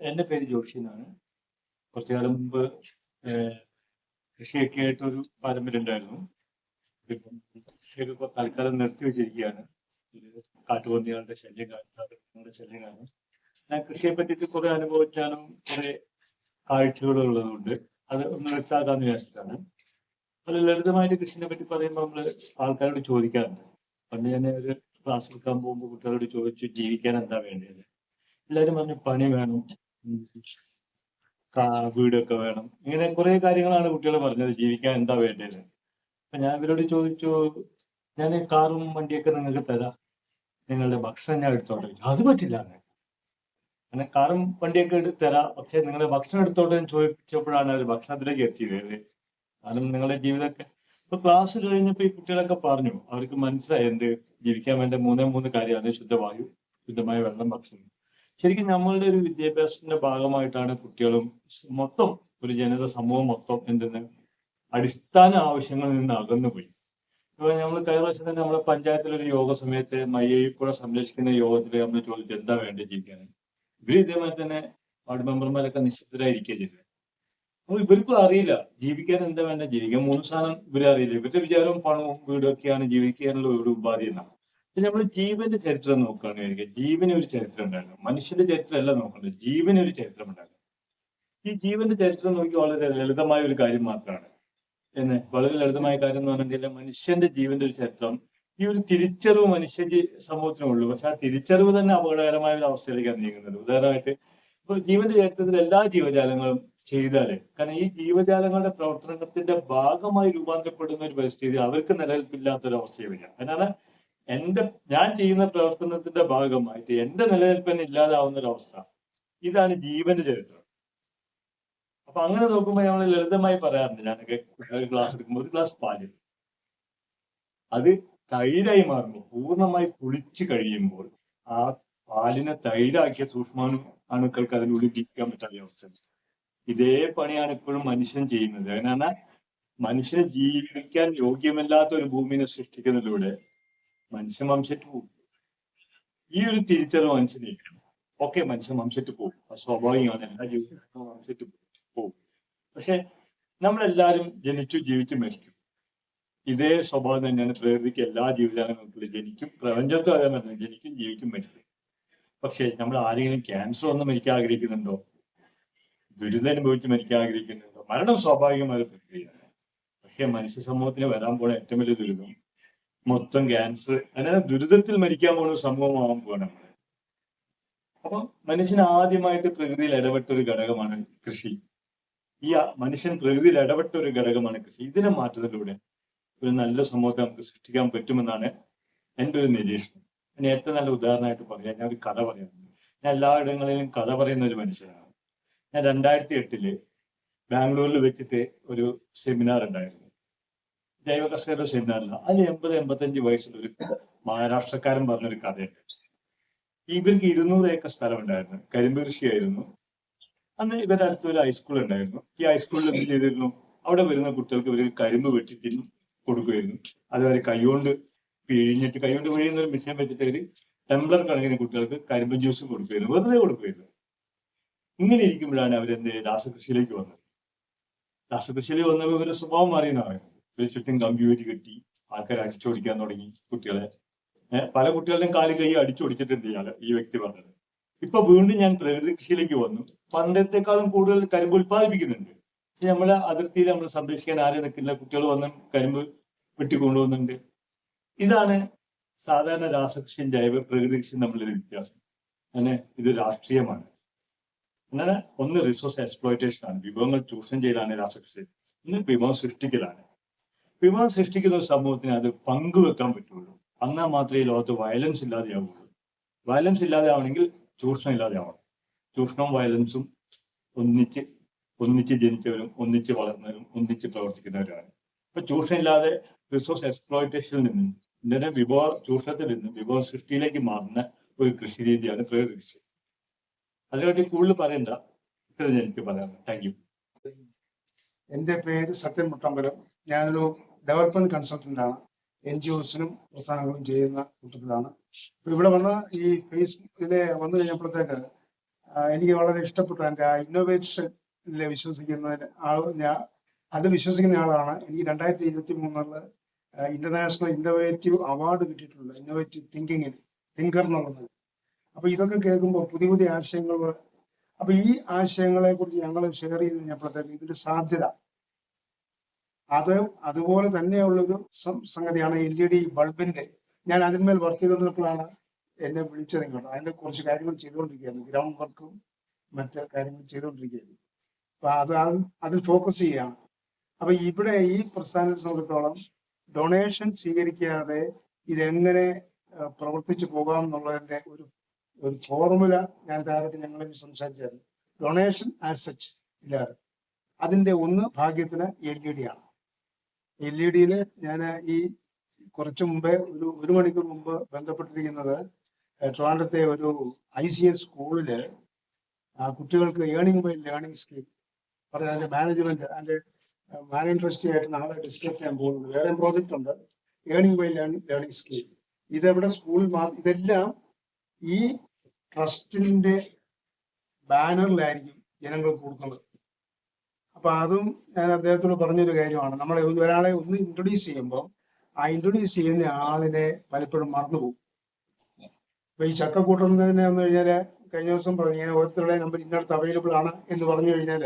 എന്റെ പേര് ജോഷി എന്നാണ്. കുറച്ചു കാലം മുമ്പ് കൃഷിയൊക്കെ ആയിട്ടൊരു പാരമ്പര്യം ഉണ്ടായിരുന്നു. കൃഷിയൊക്കെ തൽക്കാലം നിർത്തി വെച്ചിരിക്കുകയാണ്. കാട്ടുപന്നികളുടെ ശല്യം കാട്ടുപന്നികളുടെ ശല്യം കാരണം ഞാൻ കൃഷിയെ പറ്റിയിട്ട് കുറെ അനുഭവിക്കാനും കുറെ കാഴ്ചകളും ഉള്ളതുകൊണ്ട് അത് ഒന്ന് വ്യക്തമാക്കാന്ന് വിചാരിച്ചിട്ടാണ്. അത് ലളിതമായിട്ട് കൃഷിനെ പറ്റി പറയുമ്പോൾ നമ്മൾ ആൾക്കാരോട് ചോദിക്കാറുണ്ട്. പണ്ട് ഞാൻ ഒരു ക്ലാസ് എടുക്കാൻ പോകുമ്പോൾ കുട്ടികളോട് ചോദിച്ചു ജീവിക്കാൻ എന്താ വേണ്ടത്? എല്ലാരും പറഞ്ഞു പണി വേണം. വീടൊക്കെ വേണം. ഇങ്ങനെ കുറെ കാര്യങ്ങളാണ് കുട്ടികൾ പറഞ്ഞത് ജീവിക്കാൻ എന്താ വേണ്ടത്? അപ്പൊ ഞാൻ ഇവരോട് ചോദിച്ചു ഞാൻ കാറും വണ്ടിയൊക്കെ നിങ്ങൾക്ക് തരാം. നിങ്ങളുടെ ഭക്ഷണം ഞാൻ എടുത്തോട്ടെ അത് പറ്റില്ല അങ്ങനെ കാറും വണ്ടിയൊക്കെ എടുത്ത് തരാം. പക്ഷെ നിങ്ങൾ ഭക്ഷണം എടുത്തോട്ട് ഞാൻ ചോദിച്ചപ്പോഴാണ് അവർ ഭക്ഷണത്തിലേക്ക് എത്തിയത്. കാരണം നിങ്ങളുടെ ജീവിതമൊക്കെ ഇപ്പൊ ക്ലാസ് കഴിഞ്ഞപ്പോ ഈ കുട്ടികളൊക്കെ പറഞ്ഞു അവർക്ക് മനസ്സിലായി എന്ത് ജീവിക്കാൻ വേണ്ട മൂന്നേ മൂന്ന് കാര്യമാണ്. ശുദ്ധവായു ശുദ്ധമായ വെള്ളം ഭക്ഷണം. ശരിക്കും നമ്മളുടെ ഒരു വിദ്യാഭ്യാസത്തിന്റെ ഭാഗമായിട്ടാണ് കുട്ടികളും മൊത്തം ഒരു ജനത സമൂഹം മൊത്തം എന്തെന്ന് അടിസ്ഥാന ആവശ്യങ്ങളിൽ നിന്ന് അകന്നുപോയി. ഇപ്പൊ നമ്മൾ കഴിഞ്ഞ പ്രാവശ്യം തന്നെ നമ്മുടെ പഞ്ചായത്തിലൊരു യോഗ സമയത്ത് മയ്യപ്പുഴ സംരക്ഷിക്കുന്ന യോഗത്തിൽ നമ്മൾ ചോദിച്ചു എന്താ വേണ്ടത് ജീവിക്കാൻ ഇവർ ഇതേമാതിരി തന്നെ വാർഡ് മെമ്പർമാരൊക്കെ നിശ്ചിതരായിരിക്കുക ചെയ്തത് അപ്പൊ ഇവർക്കും അറിയില്ല. ജീവിക്കാൻ എന്താ വേണ്ട ജീവിക്കാൻ മൂന്ന് സാധനം ഇവരെ അറിയില്ല. ഇവരുടെ വിചാരവും പണവും വീടൊക്കെയാണ് ജീവിക്കാനുള്ള ഒരു ഉപാധി എന്നാണ്. അപ്പൊ നമ്മൾ ജീവന്റെ ചരിത്രം നോക്കുകയാണെങ്കിൽ ജീവന് ഒരു ചരിത്രം ഉണ്ടായിരുന്നു. മനുഷ്യന്റെ ചരിത്രമല്ല നോക്കേണ്ടത്. ജീവന് ഒരു ചരിത്രം ഉണ്ടായിരുന്നു. ഈ ജീവന്റെ ചരിത്രം നോക്കി വളരെ ലളിതമായ ഒരു കാര്യം മാത്രമാണ്. എന്ന് വളരെ ലളിതമായ കാര്യം എന്ന് പറഞ്ഞെങ്കിൽ മനുഷ്യന്റെ ജീവന്റെ ഒരു ചരിത്രം ഈ ഒരു തിരിച്ചറിവ് മനുഷ്യ സമൂഹത്തിനുള്ളൂ പക്ഷെ ആ തിരിച്ചറിവ് തന്നെ അപകടകരമായ ഒരു അവസ്ഥയിലേക്കാണ് നീങ്ങുന്നത്. ഉദാഹരണമായിട്ട് ഇപ്പൊ ജീവന്റെ ചരിത്രത്തിൽ എല്ലാ ജീവജാലങ്ങളും ചെയ്താൽ കാരണം ഈ ജീവജാലങ്ങളുടെ പ്രവർത്തനത്തിന്റെ ഭാഗമായി രൂപാന്തരപ്പെടുന്ന ഒരു പരിസ്ഥിതി അവർക്ക് നിലനിൽപ്പില്ലാത്ത ഒരു അവസ്ഥയെ വരിക അതിനാണ് എന്റെ ഞാൻ ചെയ്യുന്ന പ്രവർത്തനത്തിന്റെ ഭാഗമായിട്ട് എന്റെ നിലനിൽപ്പിന് ഇല്ലാതാവുന്ന ഒരു അവസ്ഥ. ഇതാണ് ജീവന്റെ ചരിത്രം. അപ്പൊ അങ്ങനെ നോക്കുമ്പോൾ നമ്മൾ ലളിതമായി പറയാറുണ്ട്. ഞാനൊക്കെ ക്ലാസ് എടുക്കുമ്പോൾ ഒരു ഗ്ലാസ് പാൽ. അത് തൈരായി മാറുന്നു. പൂർണമായി കുളിച്ചു കഴിയുമ്പോൾ ആ പാലിനെ തൈരാക്കിയ സൂക്ഷ്മാണു അണുക്കൾക്ക് അതിനുള്ളിൽ ജീവിക്കാൻ പറ്റാത്ത അവസ്ഥ. ഇതേ പണിയാണ് ഇപ്പോഴും മനുഷ്യൻ ചെയ്യുന്നത്. അതിനാണ് മനുഷ്യന് ജീവിക്കാൻ യോഗ്യമല്ലാത്ത ഒരു ഭൂമിനെ സൃഷ്ടിക്കുന്നതിലൂടെ മനുഷ്യൻ വംശത്ത് പോകും. ഈ ഒരു തിരിച്ചറിവ് മനുഷ്യനെ ഓക്കെ മനുഷ്യൻ വംശത്ത് പോകും. സ്വാഭാവികമാണ്. എല്ലാ ജീവിതത്തിലും വംശത്ത് പോകും. പക്ഷെ നമ്മളെല്ലാരും ജനിച്ചു ജീവിച്ചു മരിക്കും ഇതേ സ്വഭാവം തന്നെയാണ് പ്രകൃതിക്ക് എല്ലാ ജീവജാലങ്ങൾക്കും ജനിക്കും പ്രപഞ്ചത്തും അതേ തന്നെ ജനിക്കും ജീവിക്കും മരിക്കും പക്ഷെ നമ്മൾ ആരെങ്കിലും ക്യാൻസർ ഒന്നും മരിക്കാൻ ആഗ്രഹിക്കുന്നുണ്ടോ? ദുരിതം അനുഭവിച്ച് മരിക്കാൻ ആഗ്രഹിക്കുന്നുണ്ടോ? മരണം സ്വാഭാവികമായ പ്രക്രിയയാണ്. പക്ഷെ മനുഷ്യ സമൂഹത്തിന് വരാൻ പോണ ഏറ്റവും വലിയ ദുരിതം മൊത്തം ക്യാൻസർ അങ്ങനെ ദുരിതത്തിൽ മരിക്കാൻ പോണ സമൂഹമാവാൻ പോകണം അപ്പൊ മനുഷ്യൻ ആദ്യമായിട്ട് പ്രകൃതിയിൽ ഇടപെട്ട ഒരു ഘടകമാണ് കൃഷി. ഈ മനുഷ്യൻ പ്രകൃതിയിൽ ഇടപെട്ട ഒരു ഘടകമാണ് കൃഷി. ഇതിനെ മാറ്റുന്നതിലൂടെ ഒരു നല്ല സമൂഹത്തെ നമുക്ക് സൃഷ്ടിക്കാൻ പറ്റുമെന്നാണ് എന്റെ ഒരു നിരീക്ഷണം. ഞാൻ ഏറ്റവും നല്ല ഉദാഹരണമായിട്ട് പറയാം. ഞാൻ ഒരു കഥ പറയാം ഞാൻ എല്ലായിടങ്ങളിലും കഥ പറയുന്ന ഒരു മനുഷ്യനാണ്. ഞാൻ രണ്ടായിരത്തി എട്ടിൽ ബാംഗ്ലൂരിൽ വെച്ചിട്ട് ഒരു സെമിനാർ ഉണ്ടായിരുന്നു. ജൈവ കർഷകരുടെ സെമിനാറിൽ അതിൽ എൺപത് എൺപത്തഞ്ച് വയസ്സുള്ള ഒരു മഹാരാഷ്ട്രക്കാരൻ പറഞ്ഞൊരു കഥയുണ്ട്. ഇവർക്ക് ഇരുന്നൂറ് ഏക്കർ സ്ഥലം ഉണ്ടായിരുന്നു കരിമ്പ് കൃഷിയായിരുന്നു. അന്ന് ഇവരുടെ അടുത്തൊരു ഹൈസ്കൂൾ ഉണ്ടായിരുന്നു. ഈ ഹൈസ്കൂളിൽ എന്ത് ചെയ്തിരുന്നു? അവിടെ വരുന്ന കുട്ടികൾക്ക് ഇവർ കരിമ്പ് വെട്ടി തിന്ന് കൊടുക്കുമായിരുന്നു. അതുവരെ കൈകൊണ്ട് പിഴിഞ്ഞിട്ട് കൈകൊണ്ട് പിഴിയുന്ന ഒരു മിഷൻ വെച്ചിട്ട് ടെംപ്ലർ ടെംബ്ലർ കണക്കിന് കുട്ടികൾക്ക് കരിമ്പൻ ജ്യൂസ് കൊടുക്കുമായിരുന്നു. വെറുതെ കൊടുക്കുമായിരുന്നു. ഇങ്ങനെ ഇരിക്കുമ്പോഴാണ് അവരെന്ത് രാസകൃഷിയിലേക്ക് വന്നത്. രാസകൃഷിയിലേക്ക് വന്നപ്പോൾ ഇവരുടെ സ്വഭാവം മാറിയെന്നാണ് ഇവർ ചുറ്റും കമ്പ്യൂരി കെട്ടി ആൾക്കാരെ അടിച്ചോടിക്കാൻ തുടങ്ങി കുട്ടികളെ. പല കുട്ടികളുടെയും കാലി കൈ അടിച്ചോടിച്ചിട്ടുണ്ട് ഇയാൾ ഈ വ്യക്തി പറഞ്ഞത്. ഇപ്പൊ വീണ്ടും ഞാൻ പ്രകൃതി കൃഷിയിലേക്ക് വന്നു. പണ്ടത്തെക്കാളും കൂടുതൽ കരിമ്പ് ഉൽപ്പാദിപ്പിക്കുന്നുണ്ട്. പക്ഷെ നമ്മളെ അതിർത്തിയിൽ നമ്മൾ സംരക്ഷിക്കാൻ ആരും നിൽക്കില്ല. കുട്ടികൾ വന്ന് കരിമ്പ് വെട്ടിക്കൊണ്ടുപോകുന്നുണ്ട്. ഇതാണ് സാധാരണ രാസകൃഷിയും ജൈവ പ്രകൃതി കൃഷിയും തമ്മിലൊരു വ്യത്യാസം. അങ്ങനെ ഇത് രാഷ്ട്രീയമാണ്. അങ്ങനെ ഒന്ന് റിസോഴ്സ് എക്സ്പ്ലോയിറ്റേഷൻ ആണ്. വിഭവങ്ങൾ ചൂഷണം ചെയ്യലാണ് രാസകൃഷി. ഇന്ന് വിഭവം സൃഷ്ടിക്കലാണ്. വിഭവം സൃഷ്ടിക്കുന്ന ഒരു സമൂഹത്തിന് അത് പങ്കുവെക്കാൻ പറ്റുള്ളൂ. എന്നാൽ മാത്രമേ ലോകത്ത് വയലൻസ് ഇല്ലാതെയാവുള്ളൂ. വയലൻസ് ഇല്ലാതെ ആവണമെങ്കിൽ ചൂഷണം ഇല്ലാതെ ആവണം ചൂഷണവും വയലൻസും ഒന്നിച്ച് ഒന്നിച്ച് ജനിച്ചവരും ഒന്നിച്ച് വളർന്നവരും ഒന്നിച്ച് പ്രവർത്തിക്കുന്നവരാണ് ഇപ്പൊ ചൂഷണമില്ലാതെ റിസോഴ്സ് എക്സ്പ്ലോയിറ്റേഷനിൽ നിന്നും ഇന്നലെ വിഭവ ചൂഷണത്തിൽ നിന്നും വിഭവ സൃഷ്ടിയിലേക്ക് മാറുന്ന ഒരു കൃഷി രീതിയാണ് പ്രകൃതി കൃഷി അതിനെപ്പറ്റി കൂടുതൽ പറയണ്ട. ഇത്ര എനിക്ക് പറയാം താങ്ക് യു എന്റെ പേര് സത്യൻ മുട്ടമ്പലം. ഞാനൊരു ഡെവലപ്മെന്റ് കൺസൾട്ടന്റ് ആണ്. എൻ ജി ഒസിനും പ്രസ്ഥാനങ്ങളും ചെയ്യുന്ന കൂട്ടത്തിലാണ്. ഇവിടെ വന്ന ഈ ഫേസ്ബുക്കിലെ വന്നു കഴിഞ്ഞപ്പോഴത്തേക്ക് എനിക്ക് വളരെ ഇഷ്ടപ്പെട്ടു എന്റെ ആ ഇന്നോവേഷനിൽ വിശ്വസിക്കുന്നതിന് ആൾ ഞാൻ അത് വിശ്വസിക്കുന്ന ആളാണ്. എനിക്ക് രണ്ടായിരത്തി ഇരുപത്തി മൂന്നിൽ ഇന്റർനാഷണൽ ഇന്നോവേറ്റീവ് അവാർഡ് കിട്ടിയിട്ടുണ്ട്. ഇന്നോവേറ്റീവ് തിങ്കിങ്ങിന് തിങ്കർ എന്നുള്ളത്. അപ്പൊ ഇതൊക്കെ കേൾക്കുമ്പോൾ പുതിയ പുതിയ ആശയങ്ങൾ അപ്പൊ ഈ ആശയങ്ങളെ കുറിച്ച് ഞങ്ങൾ ഷെയർ ചെയ്ത് കഴിഞ്ഞപ്പോഴത്തേക്ക് ഇതിന്റെ സാധ്യത. അത് അതുപോലെ തന്നെയുള്ളൊരു സംഗതിയാണ് എൽ ഇ ഡി ബൾബിന്റെ. ഞാൻ അതിന്മേൽ വർക്ക് ചെയ്തപ്പോഴാണ് എന്നെ വിളിച്ചത് അതിന്റെ കുറച്ച് കാര്യങ്ങൾ ചെയ്തുകൊണ്ടിരിക്കുകയായിരുന്നു ഗ്രൗണ്ട് വർക്കും മറ്റു കാര്യങ്ങൾ ചെയ്തുകൊണ്ടിരിക്കുകയായിരുന്നു അത് അതിൽ ഫോക്കസ് ചെയ്യുകയാണ് അപ്പൊ ഇവിടെ ഈ പ്രസ്ഥാനത്തെ സംബന്ധിച്ചോളം ഡൊണേഷൻ സ്വീകരിക്കാതെ ഇതെങ്ങനെ പ്രവർത്തിച്ചു പോകാം എന്നുള്ളതിന്റെ ഒരു ഒരു ഫോർമുല ഞാൻ താരത്തിൽ ഞങ്ങളെ സംസാരിച്ചായിരുന്നു ഡൊണേഷൻ ആസ് സച്ച് ഇല്ലാതെ. അതിന്റെ ഒന്ന് ഭാഗ്യത്തിന് എൽ ഇ ഡി ആണ്. എൽ ഇ ഡിയിൽ ഞാൻ ഈ കുറച്ചു മുമ്പേ ഒരു ഒരു മണിക്കൂർ മുമ്പ് ബന്ധപ്പെട്ടിരിക്കുന്നത് ഏഹ് ട്രിവാൻഡ്രത്തെ ഒരു ഐ സി എസ് സ്കൂളിൽ കുട്ടികൾക്ക് ഏണിംഗ് ബൈ ലേണിംഗ് സ്കീം പറഞ്ഞ അതിന്റെ മാനേജ്മെന്റ് അതിന്റെ മാനേജ് ട്രസ്റ്റി ആയിട്ട് നാളെ ഡിസ്കസ് ചെയ്യാൻ പോകുന്നത് വേറെ പ്രോജക്റ്റ് ഉണ്ട്? ഏണിംഗ് ബൈ ലേണിംഗ് സ്കീം ഇതെവിടെ സ്കൂളിൽ ഇതെല്ലാം ഈ ട്രസ്റ്റിന്റെ ബാനറിലായിരിക്കും ജനങ്ങൾ കൊടുക്കുന്നത്. അപ്പൊ അതും ഞാൻ അദ്ദേഹത്തോട് പറഞ്ഞൊരു കാര്യമാണ്. നമ്മൾ ഒരാളെ ഒന്ന് ഇൻട്രൊഡ്യൂസ് ചെയ്യുമ്പോൾ ആ ഇൻട്രൊഡ്യൂസ് ചെയ്യുന്ന ആളിനെ പലപ്പോഴും മറന്നുപോകും. അപ്പൊ ഈ ചക്ക കൂട്ടുന്നതിനെ വന്നു കഴിഞ്ഞാൽ കഴിഞ്ഞ ദിവസം പറഞ്ഞു ഇങ്ങനെ ഓരോരുത്തരുടെ നമ്പർ ഇന്നടത്ത് അവൈലബിൾ ആണ് എന്ന് പറഞ്ഞു കഴിഞ്ഞാൽ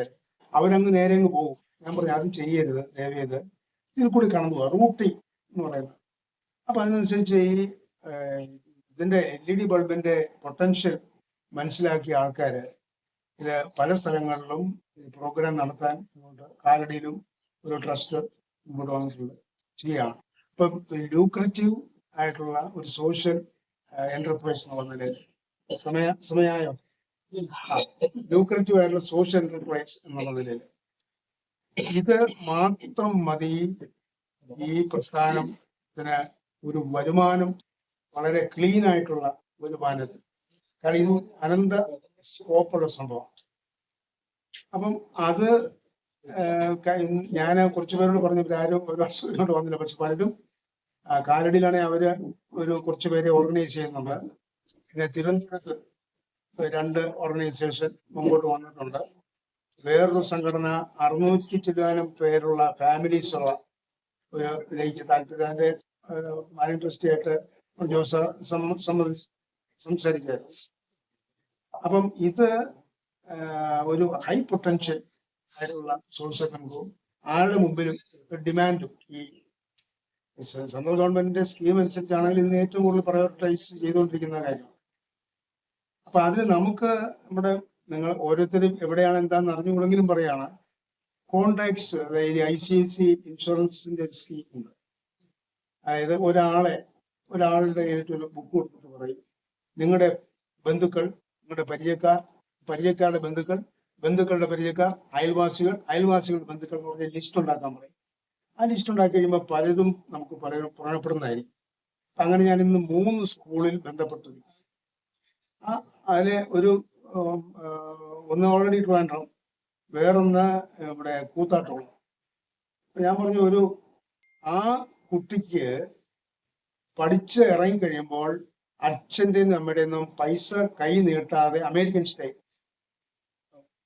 അവരങ്ങ് നേരെ അങ്ങ് പോകും. ഞാൻ പറഞ്ഞു അത് ചെയ്യരുത് ദയവേത് ഇതിൽ കൂടി കടന്നു പോവാ റൂട്ടിംഗ് എന്ന് പറയുന്നത്. അപ്പൊ അതിനനുസരിച്ച് ഈ ഇതിന്റെ എൽ ഇ ഡി ബൾബിന്റെ പൊട്ടൻഷ്യൽ മനസ്സിലാക്കിയ ആൾക്കാര് ഇത് പല സ്ഥലങ്ങളിലും പ്രോഗ്രാം നടത്താൻ ഇങ്ങോട്ട് കാലടിയിലും ഒരു ട്രസ്റ്റ് ഇങ്ങോട്ട് വന്നിട്ടുണ്ട്. ചെയ്യാണ് ഇപ്പം ലൂക്രറ്റീവ് ആയിട്ടുള്ള ഒരു സോഷ്യൽ എന്റർപ്രൈസ് എന്ന് പറഞ്ഞാൽ സമയ സമയായോ? ലൂക്രറ്റീവ് ആയിട്ടുള്ള സോഷ്യൽ എന്റർപ്രൈസ് എന്നുള്ള നിലയിൽ. ഇത് മാത്രം മതി ഈ പ്രസ്ഥാനം പ്രസ്ഥാനത്തിന് ഒരു വരുമാനം വളരെ ക്ലീൻ ആയിട്ടുള്ള വരുമാനത്തിൽ. കാരണം ഇത് അനന്ത സ്കോപ്പുള്ള സംഭവം അപ്പം അത് ഞാൻ കുറച്ചു പേരോട് പറഞ്ഞപ്പോൾ ആരും ഒരു അസുഖം വന്നില്ല പക്ഷെ പലരും കാലടിയിലാണെങ്കിൽ അവർ ഒരു കുറച്ചു പേരെ ഓർഗനൈസ് ചെയ്യുന്നുണ്ട്. പിന്നെ തിരുവനന്തപുരത്ത് രണ്ട് ഓർഗനൈസേഷൻ മുമ്പോട്ട് വന്നിട്ടുണ്ട്. വേറൊരു സംഘടന അറുന്നൂറ്റി ചില്ലാനും പേരുള്ള ഫാമിലീസ് ഉള്ള ഒരു ഇതിലേക്ക് താല്പര്യം അതിന്റെ മാനേജ് ട്രസ്റ്റി ആയിട്ട് ജോസ സംബന്ധിച്ച് അപ്പം ഇത് ഒരു ഹൈ പൊട്ടൻഷ്യൽ ആയിട്ടുള്ള സോഴ്സ് ഇൻകവും ആരുടെ മുമ്പിലും ഡിമാൻഡും ഈ സെൻട്രൽ ഗവൺമെന്റിന്റെ സ്കീം അനുസരിച്ചാണെങ്കിൽ ഇതിന് ഏറ്റവും കൂടുതൽ പ്രയോറിറ്റൈസ് ചെയ്തുകൊണ്ടിരിക്കുന്ന കാര്യമാണ്. അപ്പൊ അതിന് നമുക്ക് നമ്മുടെ നിങ്ങൾ ഓരോരുത്തരും എവിടെയാണ് എന്താന്ന് അറിഞ്ഞുകൂടെങ്കിലും പറയാണ്. കോണ്ടാക്ട്സ് അതായത് ഐ സി ഐ സി ഇൻഷുറൻസിന്റെ ഒരു സ്കീം ഉണ്ട്. അതായത് ഒരാളെ ഒരാളുടെ കയ്യിലിട്ട് ഒരു ബുക്ക് കൊടുത്തിട്ട് പറയും. നിങ്ങളുടെ ബന്ധുക്കൾ നിങ്ങളുടെ പരിചയക്കാർ പരിചയക്കാരുടെ ബന്ധുക്കൾ ബന്ധുക്കളുടെ പരിചയക്കാർ അയൽവാസികൾ അയൽവാസികളുടെ ബന്ധുക്കൾ എന്ന് പറഞ്ഞ ലിസ്റ്റ് ഉണ്ടാക്കാൻ പറയും. ആ ലിസ്റ്റ് ഉണ്ടാക്കി കഴിയുമ്പോൾ പലതും നമുക്ക് പലരും പ്രയോജനപ്പെടുന്നതായിരിക്കും അങ്ങനെ ഞാൻ ഇന്ന് മൂന്ന് സ്കൂളിൽ ബന്ധപ്പെട്ടു. ആ അതിലെ ഒരു ഒന്ന് ഓൾറെഡി ട്രിവാൻഡ്രം വേറൊന്ന് ഇവിടെ കൂത്താട്ടുള്ള ഞാൻ പറഞ്ഞു ഒരു ആ കുട്ടിക്ക് പഠിച്ച് ഇറങ്ങി കഴിയുമ്പോൾ അച്ഛന്റെയും നമ്മുടെ ഒന്നും പൈസ കൈ നീട്ടാതെ അമേരിക്കൻ സ്റ്റൈൽ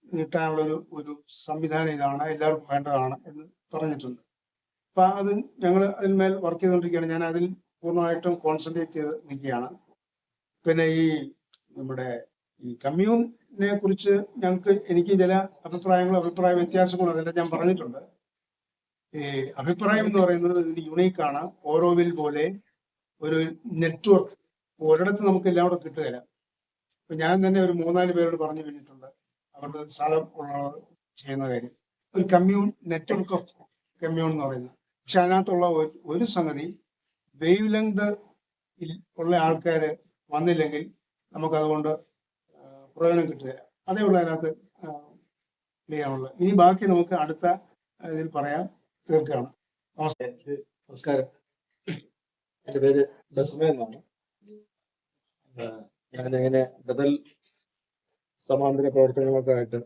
നീട്ടാനുള്ള ഒരു ഒരു സംവിധാനം ഇതാണ് എല്ലാവർക്കും വേണ്ടതാണ് എന്ന് പറഞ്ഞിട്ടുണ്ട്. അപ്പൊ അത് ഞങ്ങൾ അതിന്മേൽ വർക്ക് ചെയ്തുകൊണ്ടിരിക്കുകയാണ്. ഞാൻ അതിൽ പൂർണമായിട്ടും കോൺസെൻട്രേറ്റ് ചെയ്ത് നിൽക്കുകയാണ്. പിന്നെ ഈ നമ്മുടെ ഈ കമ്മ്യൂണിനെ കുറിച്ച് ഞങ്ങൾക്ക് എനിക്ക് ചില അഭിപ്രായങ്ങളും അഭിപ്രായ വ്യത്യാസങ്ങളും അതെല്ലാം ഞാൻ പറഞ്ഞിട്ടുണ്ട്. ഈ അഭിപ്രായം എന്ന് പറയുന്നത് ഇതിന് ആണ്. ഓരോവിൽ പോലെ ഒരു നെറ്റ്വർക്ക് ഒരിടത്ത് നമുക്ക് എല്ലാം കൂടെ കിട്ടുകയില്ല. ഇപ്പൊ ഞാൻ തന്നെ ഒരു മൂന്നാൽ പേരോട് പറഞ്ഞു കഴിഞ്ഞിട്ടുണ്ട് അവരുടെ സ്ഥലം ഉള്ളവർ ചെയ്യുന്ന കാര്യം. ഒരു കമ്മ്യൂൺ നെറ്റ്വർക്ക് ഓഫ് കമ്മ്യൂൺ എന്ന് പറയുന്നത്. പക്ഷെ അതിനകത്തുള്ള ഒരു- ഒരു സംഗതി വേവ് ലെങ്ത് ഉള്ള ആൾക്കാര് വന്നില്ലെങ്കിൽ നമുക്ക് അതുകൊണ്ട് ആ, പ്രയോജനം കിട്ടുക അതേ ഉള്ളൂ അതിനകത്ത് ചെയ്യാനുള്ളത്. ഇനി ബാക്കി നമുക്ക് അടുത്ത ഇതിൽ പറയാം തീർക്കുകയാണ്. നമസ്കാരം. എന്റെ പേര് ബസ്മ എന്നാണ്. ഞാനിങ്ങനെ ബദൽ സമാന്തര പ്രവർത്തനങ്ങളൊക്കെ ആയിട്ട്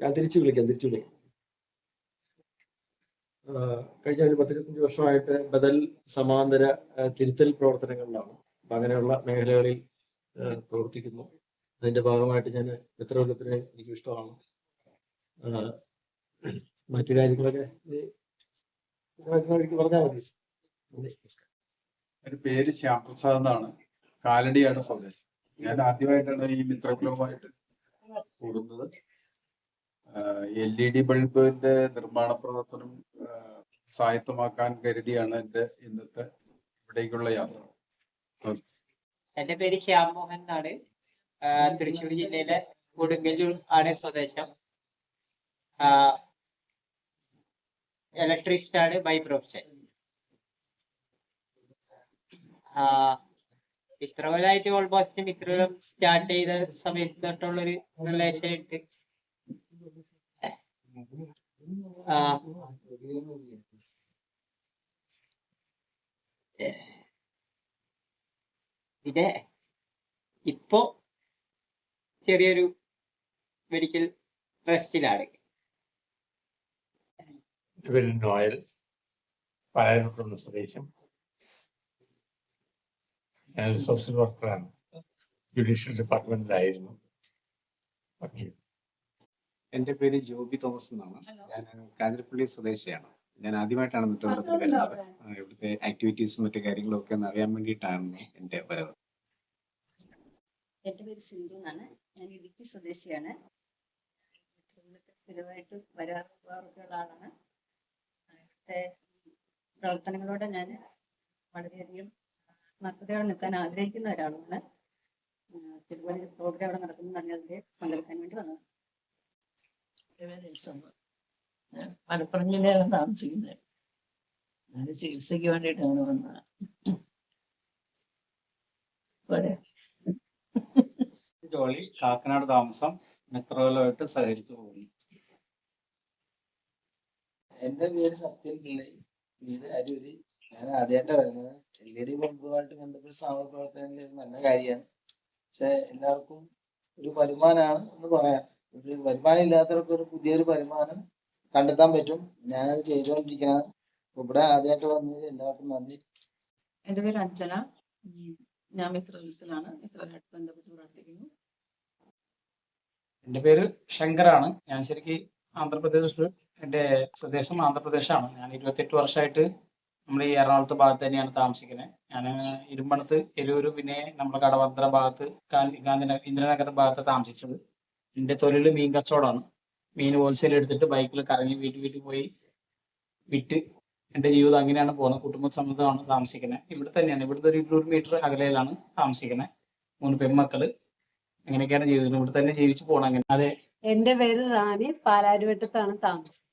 ഞാൻ തിരിച്ചു വിളിക്കാം തിരിച്ചു വിളിക്കാം. കഴിഞ്ഞ ഒരു പത്തിരുപത്തഞ്ച് വർഷമായിട്ട് ബദൽ സമാന്തര തിരുത്തൽ പ്രവർത്തനങ്ങളിലാണ്. അങ്ങനെയുള്ള മേഖലകളിൽ പ്രവർത്തിക്കുന്നു. അതിന്റെ ഭാഗമായിട്ട് ഞാൻ എത്ര കൊല്ലത്തിന് എനിക്ക് ഇഷ്ടമാണ്. മറ്റു കാര്യങ്ങളൊക്കെ പറഞ്ഞാൽ മതി. എന്റെ പേര് ശ്യാംപ്രസാദ് എന്നാണ്. കാലടിയാണ് സ്വദേശം. ഞാൻ ആദ്യമായിട്ടാണ് ഈ മിത്രക്ലബുമായിട്ട് കൂടുന്നത്. എൽ ഇ ഡി ബൾബിന്റെ നിർമ്മാണ പ്രവർത്തനം സായത്തമാക്കാൻ കരുതിയാണ് എന്റെ ഇന്നത്തെ ഇവിടേക്കുള്ള യാത്ര. എന്റെ പേര് ശ്യാം മോഹൻ എന്നാണ് തൃശ്ശൂർ ജില്ലയിലെ കൊടുങ്ങല്ലൂർ ആണ് സ്വദേശം. ഇലക്ട്രീഷ്യൻ ആണ് ബൈ പ്രൊഫഷൻ ഇത്ര കൊല്ലമായിട്ട് ഓൾമോസ്റ്റ് മിത്രം സ്റ്റാർട്ട് ചെയ്ത സമയത്ത് തൊട്ടുള്ളൊരു റിലേഷൻ ഉണ്ട്. ആ, പിന്നെ ഇപ്പോ ചെറിയൊരു മെഡിക്കൽ റെസ്റ്റിലാണ് പേര് നോയൽ പാലാരിവട്ടം സ്വദേശം. ഞാൻ സോഷ്യൽ വർക്കറാണ് ജുഡീഷ്യൽ ഡിപ്പാർട്ട്മെന്റിലായിരുന്നു. എന്റെ പേര് ജോബി തോമസ് എന്നാണ്. ഞാൻ കാഞ്ഞിരപ്പള്ളി സ്വദേശിയാണ്. ഞാൻ ആദ്യമായിട്ടാണ് മിത്രത്തിൽ വരുന്നത്. ഇവിടുത്തെ ആക്ടിവിറ്റീസും മറ്റു കാര്യങ്ങളും ഒക്കെ ഒന്ന് അറിയാൻ വേണ്ടിയിട്ടാണ് എന്റെ വരവ്. എന്റെ പേര് സിന്ധു എന്നാണ്. ഞാൻ ഇടുക്കി സ്വദേശിയാണ്. സ്ഥിരമായിട്ട് വരാറ് പോകാറൊക്കെ ഉള്ള ആളാണ്. ഇവിടുത്തെ പ്രവർത്തനങ്ങളോട് ഞാൻ വളരെയധികം ആത്മാർത്ഥതയോടെ നിൽക്കാൻ ആഗ്രഹിക്കുന്ന ഒരാളാണ്. തിരുവനന്തപുരം പ്രോഗ്രാം അവിടെ നടക്കുന്നു അതിൽ പങ്കെടുക്കാൻ വേണ്ടി വന്നത് മലപ്പുറം ജില്ലയിലാണ് താമസിക്കുന്നത് ഞാൻ ചികിത്സയ്ക്ക് വേണ്ടിയിട്ടാണ് വന്നത്. പോരെ. ജോളി കാക്കനാട് താമസം മെട്രോയിലുമായിട്ട് സഹകരിച്ചു പോകുന്നു. എന്റെ പേര് സത്യൻ പിള്ളை. വീട് അരൂര്. ഞാൻ ആദ്യമായിട്ടാണ് വരുന്നത്. എൽ ഇ ഡി ബൾബുമായിട്ട് ബന്ധപ്പെട്ട സാമൂഹ്യ ഒരു നല്ല കാര്യമാണ്. പക്ഷെ എല്ലാവർക്കും ഒരു വരുമാനമാണ് എന്ന് പറയാം. ഒരു വരുമാനം ഇല്ലാത്തവർക്ക് ഒരു പുതിയൊരു വരുമാനം കണ്ടെത്താൻ പറ്റും. ഞാനത് ചെയ്തുകൊണ്ടിരിക്കുന്നത് ഇവിടെ ആദ്യമായിട്ട് വന്നതിൽ എല്ലാവർക്കും നന്ദി. എന്റെ പേര് അഞ്ജന. ഞാൻ ഞാൻ മിത്രവിൽസിലാണ് മിത്രമായിട്ട് ബന്ധപ്പെട്ട് പ്രവർത്തിക്കുന്നു എന്റെ പേര് ശങ്കറാണ് ഞാൻ ശരിക്കും ആന്ധ്രാപ്രദേശ് എന്റെ സ്വദേശം ആന്ധ്രാപ്രദേശാണ്. ഞാൻ ഇരുപത്തെട്ട് വർഷമായിട്ട് നമ്മൾ ഈ എറണാകുളത്ത് ഭാഗത്ത് തന്നെയാണ് താമസിക്കുന്നത്. ഞാൻ ഇരുമ്പണത്ത് എരൂര് പിന്നെ നമ്മുടെ കടവന്ത്ര ഭാഗത്ത് ഗാന്ധി ഗാന്ധിനഗർ ഇന്ദിരാനഗർ ഭാഗത്ത് താമസിച്ചത്. എന്റെ തൊഴിൽ മീൻ കച്ചവടമാണ്. മീൻ ഹോൾസെയിൽ എടുത്തിട്ട് ബൈക്കിൽ കറങ്ങി വീട്ടിൽ വീട്ടിൽ പോയി വിറ്റ് എന്റെ ജീവിതം അങ്ങനെയാണ് പോകുന്നത്. കുടുംബ സമ്മതമാണ് താമസിക്കുന്നത്. ഇവിടെ തന്നെയാണ്. ഇവിടുത്തെ ഒരു ഇരുന്നൂറ് മീറ്റർ അകലയിലാണ് താമസിക്കുന്നത്. മൂന്ന് പെൺമക്കൾ. അങ്ങനെയൊക്കെയാണ് ജീവിക്കുന്നത്. ഇവിടെ തന്നെ ജീവിച്ചു പോകണം അങ്ങനെ. അതെ. എന്റെ പേര് റാണി. പാലാരിവട്ടത്താണ് താമസം